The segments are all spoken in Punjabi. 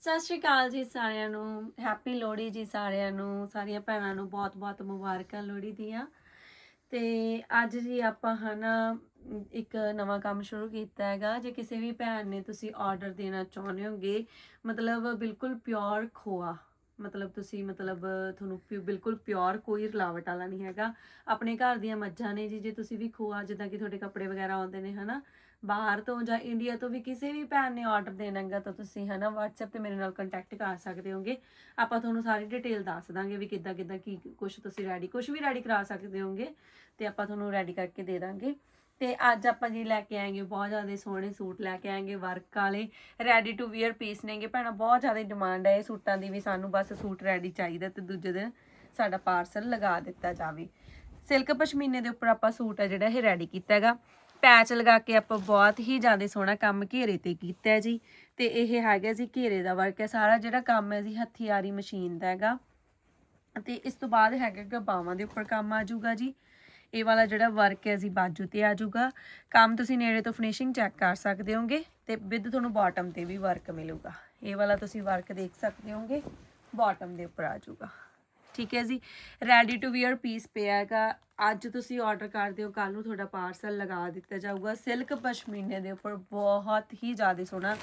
ਸਤਿ ਸ਼੍ਰੀ ਅਕਾਲ ਜੀ ਸਾਰਿਆਂ ਨੂੰ ਹੈਪੀ ਲੋਹੜੀ ਜੀ ਸਾਰਿਆਂ ਨੂੰ, ਸਾਰੀਆਂ ਭੈਣਾਂ ਨੂੰ ਬਹੁਤ-ਬਹੁਤ ਮੁਬਾਰਕਾਂ ਲੋਹੜੀ ਦੀਆਂ। ਤੇ ਅੱਜ ਜੀ ਆਪਾਂ ਹਨਾ, ਇੱਕ ਨਵਾਂ ਕੰਮ ਸ਼ੁਰੂ ਕੀਤਾ ਹੈਗਾ। ਜੇ ਕਿਸੇ ਵੀ ਭੈਣ ਨੇ ਤੁਸੀਂ ਆਰਡਰ ਦੇਣਾ ਚਾਹੁੰਦੇ ਹੋਗੇ, ਮਤਲਬ ਬਿਲਕੁਲ ਪਿਓਰ ਖੋਆ। ਮਤਲਬ ਤੁਸੀਂ ਮਤਲਬ ਤੁਹਾਨੂੰ ਪਿ- ਬਿਲਕੁਲ ਪਿਓਰ ਕੋਈ ਰਲਾਵਟ ਵਾਲਾ ਨਹੀਂ ਹੈਗਾ। ਆਪਣੇ ਘਰ ਦੀਆਂ ਮੱਝਾਂ ਨੇ ਜੀ, ਜੇ ਤੁਸੀਂ ਵੀ ਖੋਆ, ਜਿੱਦਾਂ ਕਿ ਤੁਹਾਡੇ ਕੱਪੜੇ ਵਗੈਰਾ ਆਉਂਦੇ ਨੇ ਹਨਾ ਬਾਹਰ ਤੋਂ ਜਾਂ ਇੰਡੀਆ ਤੋਂ ਵੀ ਕਿਸੇ ਵੀ ਭੈਣ ਨੇ ਆਰਡਰ ਦੇਣਾ ਹੈਗਾ ਤਾਂ ਤੁਸੀਂ ਹਨਾ WhatsApp ਤੇ ਮੇਰੇ ਨਾਲ ਕੰਟੈਕਟ ਕਰ ਸਕਦੇ ਹੋਗੇ। ਆਪਾਂ ਤੁਹਾਨੂੰ ਸਾਰੀ ਡਿਟੇਲ ਦੱਸ ਦਾਂਗੇ ਵੀ ਕਿੱਦਾਂ ਕਿੱਦਾਂ ਕੀ ਕੁਝ ਤੁਸੀਂ ਰੈਡੀ ਕੁਝ ਵੀ ਰੈਡੀ ਕਰਾ ਸਕਦੇ ਹੋਗੇ ਤੇ ਆਪਾਂ ਤੁਹਾਨੂੰ ਰੈਡੀ ਕਰਕੇ ਦੇ ਦਾਂਗੇ। ਤੇ ਅੱਜ ਆਪਾਂ ਜੀ ਲੈ ਕੇ ਆਏਗੇ, ਬਹੁਤ ਜ਼ਿਆਦਾ ਸੋਹਣੇ ਸੂਟ ਲੈ ਕੇ ਆਏਗੇ ਵਰਕ ਵਾਲੇ ਰੈਡੀ ਟੂ ਵੀਅਰ ਪੀਸ ਨੇਗੇ। ਭੈਣਾ, ਬਹੁਤ ਜ਼ਿਆਦਾ ਡਿਮਾਂਡ ਹੈ ਇਹ ਸੂਟਾਂ ਦੀ ਵੀ, ਸਾਨੂੰ ਬਸ ਸੂਟ ਰੈਡੀ ਚਾਹੀਦਾ ਤੇ ਦੂਜੇ ਦਿਨ ਸਾਡਾ ਪਾਰਸਲ ਲਗਾ ਦਿੱਤਾ ਜਾਵੇ। ਸਿਲਕ ਪਸ਼ਮੀਨੇ ਦੇ ਉੱਪਰ ਆਪਾਂ ਸੂਟ ਹੈ ਜਿਹੜਾ ਇਹ ਰੈਡੀ ਕੀਤਾ ਹੈਗਾ। ਪੈਚ ਲਗਾ ਕੇ ਆਪਾਂ ਬਹੁਤ ਹੀ ਜ਼ਿਆਦਾ ਸੋਹਣਾ ਕੰਮ ਘੇਰੇ ਤੇ ਕੀਤਾ ਹੈ ਜੀ। ਤੇ ਇਹ ਹੈਗਾ ਜੀ ਘੇਰੇ ਦਾ ਵਰਕ ਹੈ। ਸਾਰਾ ਜਿਹੜਾ ਕੰਮ ਹੈ ਜੀ ਹੱਥੀਆਰੀ ਮਸ਼ੀਨ ਦਾ ਹੈਗਾ। ਤੇ ਇਸ ਤੋਂ ਬਾਅਦ ਹੈਗਾ ਗਾ ਬਾਹਾਂ ਦੇ ਉੱਪਰ ਕੰਮ ਆ ਜਾਊਗਾ ਜੀ। ਇਹ ਵਾਲਾ ਜਿਹੜਾ ਵਰਕ ਹੈ ਜੀ ਬਾਜੂ ਤੇ ਆ ਜਾਊਗਾ। ਕੰਮ ਤੁਸੀਂ ਨੇੜੇ ਤੋਂ ਫਿਨਿਸ਼ਿੰਗ ਚੈੱਕ ਕਰ ਸਕਦੇ ਹੋਗੇ ਤੇ ਵਿਦ ਤੁਹਾਨੂੰ ਬਾਟਮ ਤੇ ਵੀ ਵਰਕ ਮਿਲੂਗਾ। ਇਹ ਵਾਲਾ ਤੁਸੀਂ ਵਰਕ ਦੇਖ ਸਕਦੇ ਹੋਗੇ। ਬਾਟਮ ਦੇ ਉੱਪਰ ਆ ਜਾਊਗਾ। ਠੀਕ ਹੈ ਜੀ। ਰੈਡੀ ਟੂ ਵੀਅਰ ਪੀਸ ਪਿਆ ਹੈਗਾ। ਅੱਜ ਤੁਸੀਂ ਆਰਡਰ ਕਰਦੇ ਹੋ ਕੱਲ ਨੂੰ ਤੁਹਾਡਾ ਪਾਰਸਲ ਲਗਾ ਦਿੱਤਾ ਜਾਊਗਾ। ਸਿਲਕ ਪਸ਼ਮੀਨੇ ਦੇ ਉੱਪਰ ਬਹੁਤ ਹੀ ਜ਼ਿਆਦਾ ਸੋਹਣਾ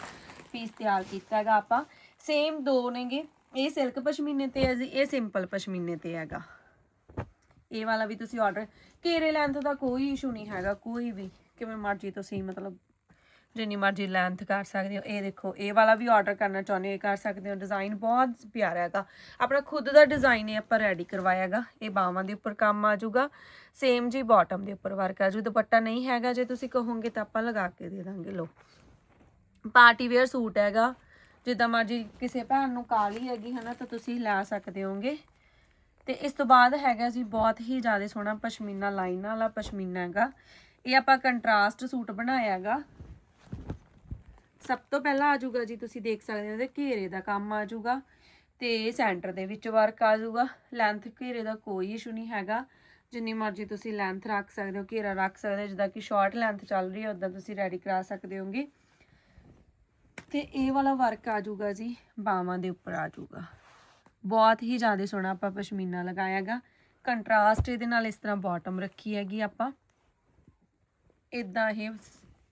ਪੀਸ ਤਿਆਰ ਕੀਤਾ ਹੈਗਾ ਆਪਾਂ। ਸੇਮ ਦੋ ਨੇਗੇ। ਇਹ ਸਿਲਕ ਪਸ਼ਮੀਨੇ ਤੇ ਹੈ ਜੀ। ਇਹ ਸਿੰਪਲ ਪਸ਼ਮੀਨੇ ਤੇ ਹੈਗਾ। ਇਹ ਵਾਲਾ ਵੀ ਤੁਸੀਂ ਆਰਡਰ ਘੇਰੇ ਲੈਂਥ ਦਾ ਕੋਈ ਇਸ਼ੂ ਨਹੀਂ ਹੈਗਾ। ਕੋਈ ਵੀ, ਕਿਵੇਂ ਮਰਜ਼ੀ ਤੁਸੀਂ ਮਤਲਬ ਜਿੰਨੀ ਮਰਜ਼ੀ ਲੈਂਥ ਕਰ ਸਕਦੇ ਹੋ। ਇਹ ਦੇਖੋ, ਇਹ ਵਾਲਾ ਵੀ ਆਰਡਰ ਕਰਨਾ ਚਾਹੁੰਦੇ ਹੋ, ਇਹ ਕਰ ਸਕਦੇ ਹੋ। ਡਿਜ਼ਾਈਨ ਬਹੁਤ ਪਿਆਰਾ ਹੈਗਾ। ਆਪਣਾ ਖੁਦ ਦਾ ਡਿਜ਼ਾਈਨ ਇਹ ਆਪਾਂ ਰੈਡੀ ਕਰਵਾਇਆ ਹੈਗਾ। ਇਹ ਬਾਹਾਂ ਦੇ ਉੱਪਰ ਕੰਮ ਆ ਜਾਊਗਾ। ਸੇਮ ਜੀ ਬਾਟਮ ਦੇ ਉੱਪਰ ਵਰਕ ਆ ਜੂ ਦੁਪੱਟਾ ਨਹੀਂ ਹੈਗਾ, ਜੇ ਤੁਸੀਂ ਕਹੋਗੇ ਤਾਂ ਆਪਾਂ ਲਗਾ ਕੇ ਦੇ ਦਾਂਗੇ ਲੋ ਪਾਰਟੀ ਵੇਅਰ ਸੂਟ ਹੈਗਾ। ਜਿੱਦਾਂ ਮਰਜ਼ੀ ਕਿਸੇ ਭੈਣ ਨੂੰ ਕਾਲੀ ਹੈਗੀ, ਹਨਾ, ਤਾਂ ਤੁਸੀਂ ਲੈ ਸਕਦੇ ਹੋਗੇ। ਤੇ ਇਸ ਤੋਂ ਬਾਅਦ ਹੈਗਾ ਜੀ ਬਹੁਤ ਹੀ ਜ਼ਿਆਦਾ ਸੋਹਣਾ ਪਸ਼ਮੀਨਾ ਲਾਈਨ ਵਾਲਾ ਪਸ਼ਮੀਨਾ ਹੈਗਾ। ਇਹ ਆਪਾਂ ਕੰਟਰਾਸਟ ਸੂਟ ਬਣਾਇਆ ਹੈਗਾ। ਸਭ ਤੋਂ ਪਹਿਲਾਂ ਆ ਜਾਊਗਾ ਜੀ, ਤੁਸੀਂ ਦੇਖ ਸਕਦੇ ਹੋ ਇਹਦੇ ਘੇਰੇ ਦਾ ਕੰਮ ਆ ਜਾਊਗਾ ਤੇ ਸੈਂਟਰ ਦੇ ਵਿੱਚ ਵਰਕ ਆ ਜਾਊਗਾ। ਲੈਂਥ ਘੇਰੇ ਦਾ ਕੋਈ ਇਸ਼ੂ ਨਹੀਂ ਹੈਗਾ। ਜਿੰਨੀ ਮਰਜ਼ੀ ਤੁਸੀਂ ਲੈਂਥ ਰੱਖ ਸਕਦੇ ਹੋ, ਘੇਰਾ ਰੱਖ ਸਕਦੇ ਹੋ, ਜਿੱਦਾਂ ਕਿ ਸ਼ਾਰਟ ਲੈਂਥ ਚੱਲ ਰਹੀ ਹੈ ਉਦਾਂ ਤੁਸੀਂ ਰੈਡੀ ਕਰਾ ਸਕਦੇ ਹੋਗੇ। ਤੇ ਇਹ ਵਾਲਾ ਵਰਕ ਆ ਜਾਊਗਾ ਜੀ ਬਾਵਾਂ ਦੇ ਉੱਪਰ ਆ ਜਾਊਗਾ। ਬਹੁਤ ਹੀ ਜ਼ਿਆਦਾ ਸੋਹਣਾ ਆਪਾਂ ਪਸ਼ਮੀਨਾ ਲਗਾਇਆਗਾ ਕੰਟਰਾਸਟ ਇਹਦੇ ਨਾਲ ਇਸ ਤਰ੍ਹਾਂ ਬਾਟਮ ਰੱਖੀ ਹੈਗੀ ਆਪਾਂ। ਇਦਾਂ ਇਹ,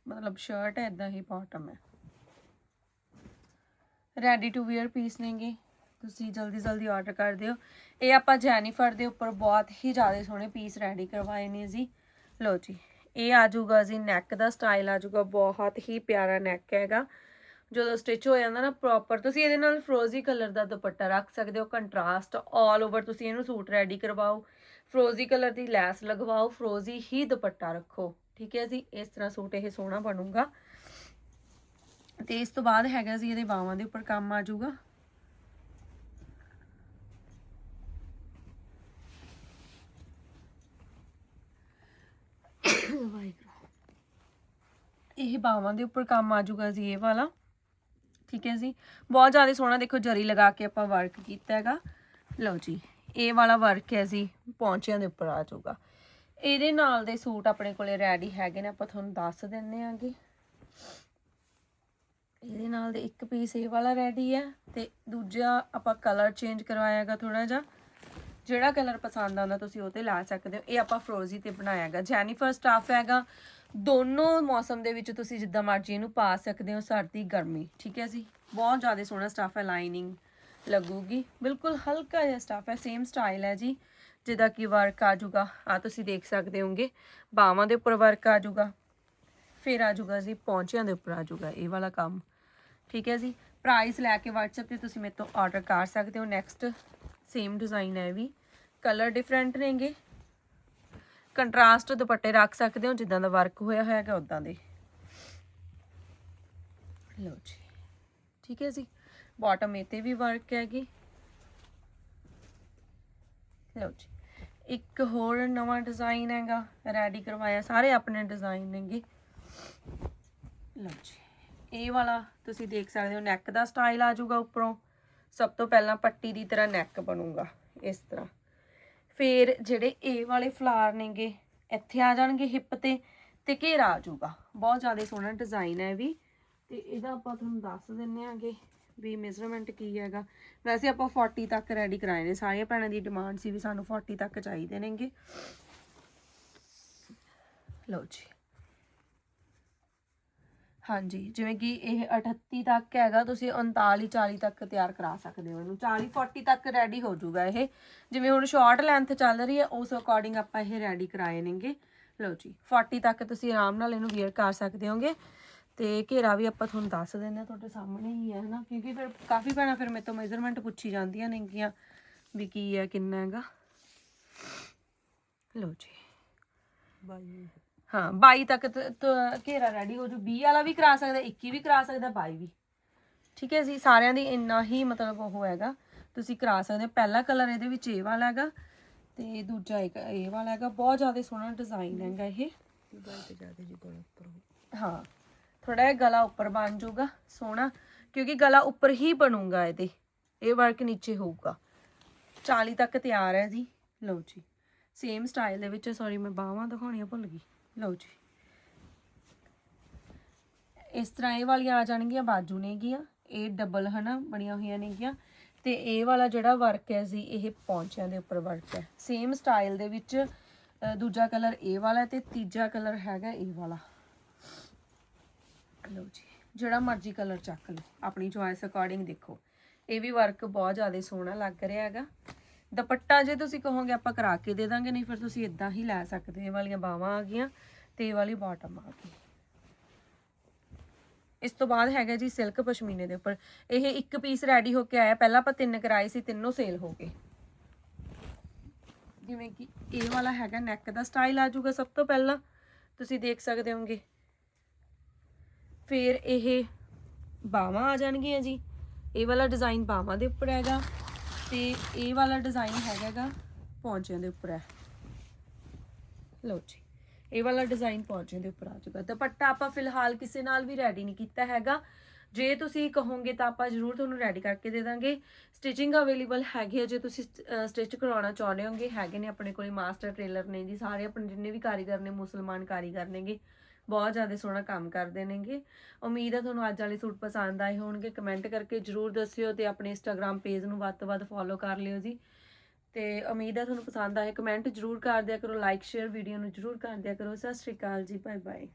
ਮਤਲਬ ਸ਼ਰਟ ਹੈ ਇਦਾਂ ਹੀ ਬਾਟਮ ਹੈ। ਰੈਡੀ ਟੂ ਵੇਅਰ ਪੀਸ ਨੇਗੇ। ਤੁਸੀਂ ਜਲਦੀ ਜਲਦੀ ਆਰਡਰ ਕਰ ਦਿਓ। ਇਹ ਆਪਾਂ ਜੈਨੀਫਰ ਦੇ ਉੱਪਰ ਬਹੁਤ ਹੀ ਜ਼ਿਆਦਾ ਸੋਹਣੇ ਪੀਸ ਰੈਡੀ ਕਰਵਾਏ ਨੇ ਜੀ। ਲਓ ਜੀ, ਇਹ ਆ ਜਾਊਗਾ ਜੀ ਨੈਕ ਦਾ ਸਟਾਈਲ ਆ ਜਾਊਗਾ, ਬਹੁਤ ਹੀ ਪਿਆਰਾ ਨੈਕ ਹੈਗਾ। ਜਦੋਂ ਸਟਿਚ ਹੋ ਜਾਂਦਾ ਨਾ ਪ੍ਰੋਪਰ ਤੁਸੀਂ ਇਹਦੇ ਨਾਲ ਫਰੋਜ਼ੀ ਕਲਰ ਦਾ ਦੁਪੱਟਾ ਰੱਖ ਸਕਦੇ ਹੋ। ਕੰਟਰਾਸਟ ਆਲ ਓਵਰ ਤੁਸੀਂ ਇਹਨੂੰ ਸੂਟ ਰੈਡੀ ਕਰਵਾਓ। ਫਰੋਜ਼ੀ ਕਲਰ ਦੀ ਲੈਸ ਲਗਵਾਓ ਫਰੋਜ਼ੀ ਹੀ ਦੁਪੱਟਾ ਰੱਖੋ। ਠੀਕ ਹੈ ਜੀ, ਇਸ ਤਰ੍ਹਾਂ ਸੂਟ ਇਹ ਸੋਹਣਾ ਬਣੂਗਾ। ਤੇ ਇਸ ਤੋਂ ਬਾਅਦ ਹੈਗਾ ਜੀ ਇਹਦੇ ਬਾਵਾਂ ਦੇ ਉੱਪਰ ਕੰਮ ਆ ਜਾਊਗਾ। ਵਾਹਿਗੁਰੂ ਇਹ ਬਾਵਾਂ ਦੇ ਉੱਪਰ ਕੰਮ ਆ ਜਾਊਗਾ ਜੀ ਇਹ ਵਾਲਾ। ਠੀਕ ਹੈ ਜੀ। ਬਹੁਤ ਜ਼ਿਆਦਾ ਸੋਹਣਾ ਦੇਖੋ ਜਰੀ ਲਗਾ ਕੇ ਆਪਾਂ ਵਰਕ ਕੀਤਾ ਹੈਗਾ। ਲਓ ਜੀ, ਇਹ ਵਾਲਾ ਵਰਕ ਹੈ ਜੀ, ਪੌਂਚਿਆਂ ਦੇ ਉੱਪਰ ਆ ਜਾਊਗਾ। ਇਹਦੇ ਨਾਲ ਦੇ ਸੂਟ ਆਪਣੇ ਕੋਲੇ ਰੈਡੀ ਹੈਗੇ ਨੇ, ਆਪਾਂ ਤੁਹਾਨੂੰ ਦੱਸ ਦਿੰਨੇ ਆਂਗੇ। ਇਹਦੇ ਨਾਲ ਦੇ ਇੱਕ ਪੀਸ ਇਹ ਵਾਲਾ ਰੈਡੀ ਹੈ ਤੇ ਦੂਜਾ ਆਪਾਂ ਕਲਰ ਚੇਂਜ ਕਰਵਾਇਆਗਾ ਥੋੜਾ ਜਿਹਾ। ਜਿਹੜਾ ਕਲਰ ਪਸੰਦ ਆਉਂਦਾ ਤੁਸੀਂ ਉਹ ਤੇ ਲਾ ਸਕਦੇ ਹੋ। ਇਹ ਆਪਾਂ ਫਰੋਜ਼ੀ ਤੇ ਬਣਾਇਆਗਾ। ਜੈਨੀਫਰ ਸਟਾਫ ਹੈਗਾ। ਦੋਨੋਂ ਮੌਸਮ ਦੇ ਵਿੱਚ ਤੁਸੀਂ ਜਿੱਦਾਂ ਮਰਜ਼ੀ ਇਹਨੂੰ ਪਾ ਸਕਦੇ ਹੋ ਸਰਦੀ, ਗਰਮੀ। ਠੀਕ ਹੈ ਜੀ? ਬਹੁਤ ਜ਼ਿਆਦਾ ਸੋਹਣਾ ਸਟਾਫ ਹੈ ਲਾਈਨਿੰਗ ਲੱਗੂਗੀ। ਬਿਲਕੁਲ ਹਲਕਾ ਜਿਹਾ ਸਟਾਫ ਹੈ ਸੇਮ ਸਟਾਈਲ ਹੈ ਜੀ। ਜਿਹਦਾ ਕਿ ਵਰਕ ਆ ਜਾਊਗਾ। ਆ ਤੁਸੀਂ ਦੇਖ ਸਕਦੇ ਹੋਗੇ। ਬਾਹਾਂ ਦੇ ਉੱਪਰ ਵਰਕ ਆ ਜਾਊਗਾ। ਫਿਰ ਆ ਜਾਊਗਾ ਜੀ, ਪੌਂਚਿਆਂ ਦੇ ਉੱਪਰ ਆ ਜਾਊਗਾ। ਇਹ ਵਾਲਾ ਕੰਮ। ਠੀਕ ਹੈ ਜੀ? ਪ੍ਰਾਈਸ ਲੈ ਕੇ WhatsApp ਤੇ ਤੁਸੀਂ ਮੇਰੇ ਤੋਂ ਆਰਡਰ ਕਰ ਸਕਦੇ ਹੋ। ਨੈਕਸਟ ਸੇਮ ਡਿਜ਼ਾਈਨ ਹੈ ਵੀ। ਕਲਰ ਡਿਫਰੈਂਟ ਨੇਗੇ। ਕੰਟਰਾਸਟ ਦੁਪੱਟੇ ਰੱਖ ਸਕਦੇ ਹੋ, ਜਿੱਦਾਂ ਦਾ ਵਰਕ ਹੋਇਆ ਹੋਇਆ ਹੈਗਾ ਉਦਾਂ ਦੇ। ਲਓ ਜੀ। ਠੀਕ ਹੈ ਜੀ? ਬਾਟਮ ਇਹ ਤੇ ਵੀ ਵਰਕ ਹੈਗੀ। ਲਓ ਜੀ। ਇੱਕ ਹੋਰ ਨਵਾਂ ਡਿਜ਼ਾਈਨ ਹੈਗਾ। ਰੈਡੀ ਕਰਵਾਇਆ। ਸਾਰੇ ਆਪਣੇ ਡਿਜ਼ਾਈਨ ਨੇਗੇ। ਲਓ ਜੀ। ਇਹ ਵਾਲਾ ਤੁਸੀਂ ਦੇਖ ਸਕਦੇ ਹੋ ਨੈਕ ਦਾ ਸਟਾਈਲ ਆ ਜਾਊਗਾ ਉੱਪਰੋਂ। ਸਭ ਤੋਂ ਪਹਿਲਾਂ ਪੱਟੀ ਦੀ ਤਰ੍ਹਾਂ ਨੈਕ ਬਣੂਗਾ, ਇਸ ਤਰ੍ਹਾਂ। ਫਿਰ ਜਿਹੜੇ ਇਹ ਵਾਲੇ ਫਲਾਰ ਨੇਗੇ, ਇੱਥੇ ਆ ਜਾਣਗੇ ਹਿੱਪ ਤੇ ਤੇ ਘੇਰਾ ਆ ਜਾਊਗਾ। ਬਹੁਤ ਜ਼ਿਆਦਾ ਸੋਹਣਾ ਡਿਜ਼ਾਈਨ ਹੈ ਇਹ ਵੀ। ਤੇ ਇਹਦਾ ਆਪਾਂ ਤੁਹਾਨੂੰ ਦੱਸ ਦਿੰਨੇ ਆਂਗੇ ਵੀ ਮੇਜ਼ਰਮੈਂਟ ਕੀ ਹੈਗਾ। ਵੈਸੇ ਆਪਾਂ 40 ਤੱਕ ਰੈਡੀ ਕਰਾਏ ਨੇ, ਸਾਰੀਆਂ ਭੈਣਾਂ ਦੀ ਡਿਮਾਂਡ ਸੀ ਵੀ ਸਾਨੂੰ 40 ਤੱਕ ਚਾਹੀਦੇ ਨੇਗੇ। ਲਓ ਜੀ। ਹਾਂਜੀ, ਜਿਵੇਂ ਕਿ ਇਹ 38 ਤੱਕ ਹੈਗਾ, ਤੁਸੀਂ 39 40 ਤੱਕ ਤਿਆਰ ਕਰਾ ਸਕਦੇ ਹੋ ਇਹਨੂੰ। 40 40 ਤੱਕ ਰੈਡੀ ਹੋ ਜਾਊਗਾ ਇਹ। ਜਿਵੇਂ ਹੁਣ ਸ਼ਾਰਟ ਲੈਂਥ ਚੱਲ ਰਹੀ ਹੈ, ਉਸ ਅਕੋਰਡਿੰਗ ਆਪਾਂ ਇਹ ਰੈਡੀ ਕਰਾਏ ਨੇਗੇ। ਲਓ ਜੀ 40 ਤੱਕ ਤੁਸੀਂ ਆਰਾਮ ਨਾਲ ਇਹਨੂੰ ਵੇਅਰ ਕਰ ਸਕਦੇ ਹੋਗੇ। ਤੇ ਘੇਰਾ ਵੀ ਆਪਾਂ ਤੁਹਾਨੂੰ ਦੱਸ ਦਿੰਦੇ ਹਾਂ, ਤੁਹਾਡੇ ਸਾਹਮਣੇ ਹੀ ਹੈ ਹਨਾ। ਕਿਉਂਕਿ ਫਿਰ ਕਾਫੀ ਭੈਣਾਂ ਫਿਰ ਮੇਰੇ ਤੋਂ ਮੈਜ਼ਰਮੈਂਟ ਪੁੱਛੀ ਜਾਂਦੀਆਂ ਨੇਗੀਆਂ ਵੀ ਕੀ ਹੈ, ਕਿੰਨਾ ਹੈਗਾ। ਲਓ ਜੀ। ਬਾਈ। ਹਾਂ 22 ਤੱਕ ਤ- ਤ- ਘੇਰਾ ਰੈਡੀ ਹੋ ਜੂ। 20 ਵਾਲਾ ਵੀ ਕਰਾ ਸਕਦਾ 21 ਵੀ ਕਰਾ ਸਕਦਾ 22 ਵੀ। ਠੀਕ ਹੈ ਜੀ, ਸਾਰਿਆਂ ਦੀ ਇੰਨਾ ਹੀ ਮਤਲਬ ਉਹ ਹੈਗਾ। ਤੁਸੀਂ ਕਰਾ ਸਕਦੇ ਹੋ। ਪਹਿਲਾ ਕਲਰ ਇਹਦੇ ਵਿੱਚ ਇਹ ਵਾਲਾ ਹੈਗਾ ਤੇ ਦੂਜਾ ਇੱਕ ਇਹ ਵਾਲਾ ਹੈਗਾ। ਬਹੁਤ ਜ਼ਿਆਦਾ ਸੋਹਣਾ ਡਿਜ਼ਾਈਨ ਹੈਗਾ ਇਹ। ਹਾਂ ਥੋੜਾ ਜਿਹਾ ਗਲਾ ਉੱਪਰ ਬਣ ਜਾਊਗਾ ਸੋਹਣਾ। ਕਿਉਂਕਿ ਗਲਾ ਉੱਪਰ ਹੀ ਬਣੂਗਾ ਇਹਦੇ। ਇਹ ਵਰਕ ਨੀਚੇ ਹੋਊਗਾ। 40 ਤੱਕ ਤਿਆਰ ਹੈ ਜੀ। ਲਓ ਜੀ ਸੇਮ ਸਟਾਈਲ ਦੇ ਵਿੱਚ ਸੌਰੀ ਮੈਂ ਬਾਹਾਂ ਦਿਖਾਉਣੀਆਂ ਭੁੱਲ ਗਈ। ਲਓ ਜੀ। ਇਸ ਤਰ੍ਹਾਂ ਇਹ ਵਾਲੀਆਂ ਆ ਜਾਣਗੀਆਂ, ਬਾਜੂ ਨੇਗੀਆਂ ਇਹ ਡਬਲ ਹਨਾ, ਬਣੀਆਂ ਹੋਈਆਂ ਨੇਗੀਆਂ ਤੇ ਇਹ ਵਾਲਾ ਜਿਹੜਾ ਵਰਕ ਹੈ ਜੀ, ਇਹ ਪੌਂਚਿਆਂ ਦੇ ਉੱਪਰ ਵਰਕ ਹੈ। ਸੇਮ ਸਟਾਈਲ ਦੇ ਵਿੱਚ ਦੂਜਾ ਕਲਰ ਇਹ ਵਾਲਾ ਹੈ ਤੇ ਤੀਜਾ ਕਲਰ ਹੈਗਾ ਇਹ ਵਾਲਾ। ਲਓ ਜੀ, ਜਿਹੜਾ ਮਰਜ਼ੀ ਕਲਰ ਚੱਕ ਲਓ, ਆਪਣੀ ਚੋਇਸ ਅਕੋਰਡਿੰਗ ਦੇਖੋ। ਇਹ ਵੀ ਵਰਕ ਬਹੁਤ ਜ਼ਿਆਦਾ ਸੋਹਣਾ ਲੱਗ ਰਿਹਾ ਹੈਗਾ। ਦੁਪੱਟਾ ਜੇ ਤੁਸੀਂ ਕਹੋਗੇ ਆਪਾਂ ਕਰਾ ਕੇ ਦੇ ਦਾਂਗੇ, ਨਹੀਂ ਫਿਰ ਤੁਸੀਂ ਇਦਾਂ ਹੀ ਲੈ ਸਕਦੇ ਇਹ ਵਾਲੀਆਂ ਬਾਹਾਂ ਆ ਗਈਆਂ ਤੇ ਇਹ ਵਾਲੀ ਬਾਟਮ ਆ ਗਈ। ਇਸ ਤੋਂ ਬਾਅਦ ਹੈਗਾ ਜੀ ਸਿਲਕ ਪਸ਼ਮੀਨੇ ਦੇ ਉੱਪਰ। ਇਹ ਇੱਕ ਪੀਸ ਰੈਡੀ ਹੋ ਕੇ ਆਇਆ। ਪਹਿਲਾਂ ਆਪਾਂ ਤਿੰਨ ਕਰਾਏ ਸੀ, ਤਿੰਨੋਂ ਸੇਲ ਹੋ ਗਏ। ਜਿਵੇਂ ਕਿ ਇਹ ਵਾਲਾ ਹੈਗਾ ਨੈਕ ਦਾ ਸਟਾਈਲ ਆ ਜਾਊਗਾ ਸਭ ਤੋਂ ਪਹਿਲਾਂ। ਤੁਸੀਂ ਦੇਖ ਸਕਦੇ ਹੋਗੇ। ਫਿਰ ਇਹ ਬਾਹਾਂ ਆ ਜਾਣਗੀਆਂ ਜੀ। ਇਹ ਵਾਲਾ ਡਿਜ਼ਾਈਨ ਬਾਹਾਂ ਦੇ ਉੱਪਰ ਹੈਗਾ। ਤੇ ਇਹ ਵਾਲਾ ਡਿਜ਼ਾਈਨ ਹੈਗਾਗਾ ਪੌਂਚਿਆਂ ਦੇ ਉੱਪਰ ਹੈ। ਲਓ ਜੀ, ਇਹ ਵਾਲਾ ਡਿਜ਼ਾਈਨ ਪੌਂਚਿਆਂ ਦੇ ਉੱਪਰ ਆ ਜਾਊਗਾ ਦੁਪੱਟਾ ਆਪਾਂ ਫਿਲਹਾਲ ਕਿਸੇ ਨਾਲ ਵੀ ਰੈਡੀ ਨਹੀਂ ਕੀਤਾ ਹੈਗਾ। ਜੇ ਤੁਸੀਂ ਕਹੋਗੇ ਤਾਂ ਆਪਾਂ ਜ਼ਰੂਰ ਤੁਹਾਨੂੰ ਰੈਡੀ ਕਰਕੇ ਦੇ ਦਾਂਗੇ। ਸਟਿਚਿੰਗ ਅਵੇਲੇਬਲ ਹੈਗੀ ਹੈ, ਜੇ ਤੁਸੀਂ ਸਟਿਚ ਕਰਵਾਉਣਾ ਚਾਹੁੰਦੇ ਹੋਗੇ, ਹੈਗੇ ਨੇ ਆਪਣੇ ਕੋਲੇ ਮਾਸਟਰ ਟ੍ਰੇਲਰ ਨੇ ਜੀ, ਸਾਰੇ ਆਪਣੇ ਜਿੰਨੇ ਵੀ ਕਾਰੀਗਰ ਨੇ, ਮੁਸਲਮਾਨ ਕਾਰੀਗਰ ਨੇਗੇ। ਬਹੁਤ ਜ਼ਿਆਦਾ ਸੋਹਣਾ ਕੰਮ ਕਰਦੇ ਨੇਗੇ। ਉਮੀਦ ਹੈ ਤੁਹਾਨੂੰ ਅੱਜ ਵਾਲੇ ਸੂਟ ਪਸੰਦ ਆਏ ਹੋਣਗੇ। ਕਮੈਂਟ ਕਰਕੇ ਜਰੂਰ ਦੱਸਿਓ ਤੇ ਆਪਣੇ ਇੰਸਟਾਗ੍ਰam ਪੇਜ ਨੂੰ ਵੱਧ ਤੋਂ ਵੱਧ ਫੋਲੋ ਕਰ ਲਿਓ ਜੀ। ਤੇ ਉਮੀਦ ਹੈ ਤੁਹਾਨੂੰ ਪਸੰਦ ਆਏ। ਕਮੈਂਟ ਜਰੂਰ ਕਰ ਦਿਆ ਕਰੋ ਲਾਈਕ ਸ਼ੇਅਰ ਵੀਡੀਓ ਨੂੰ ਜਰੂਰ ਕਰ ਦਿਆ ਕਰੋ। ਸਤਿ ਸ਼੍ਰੀ ਅਕਾਲ ਜੀ ਬਾਏ ਬਾਏ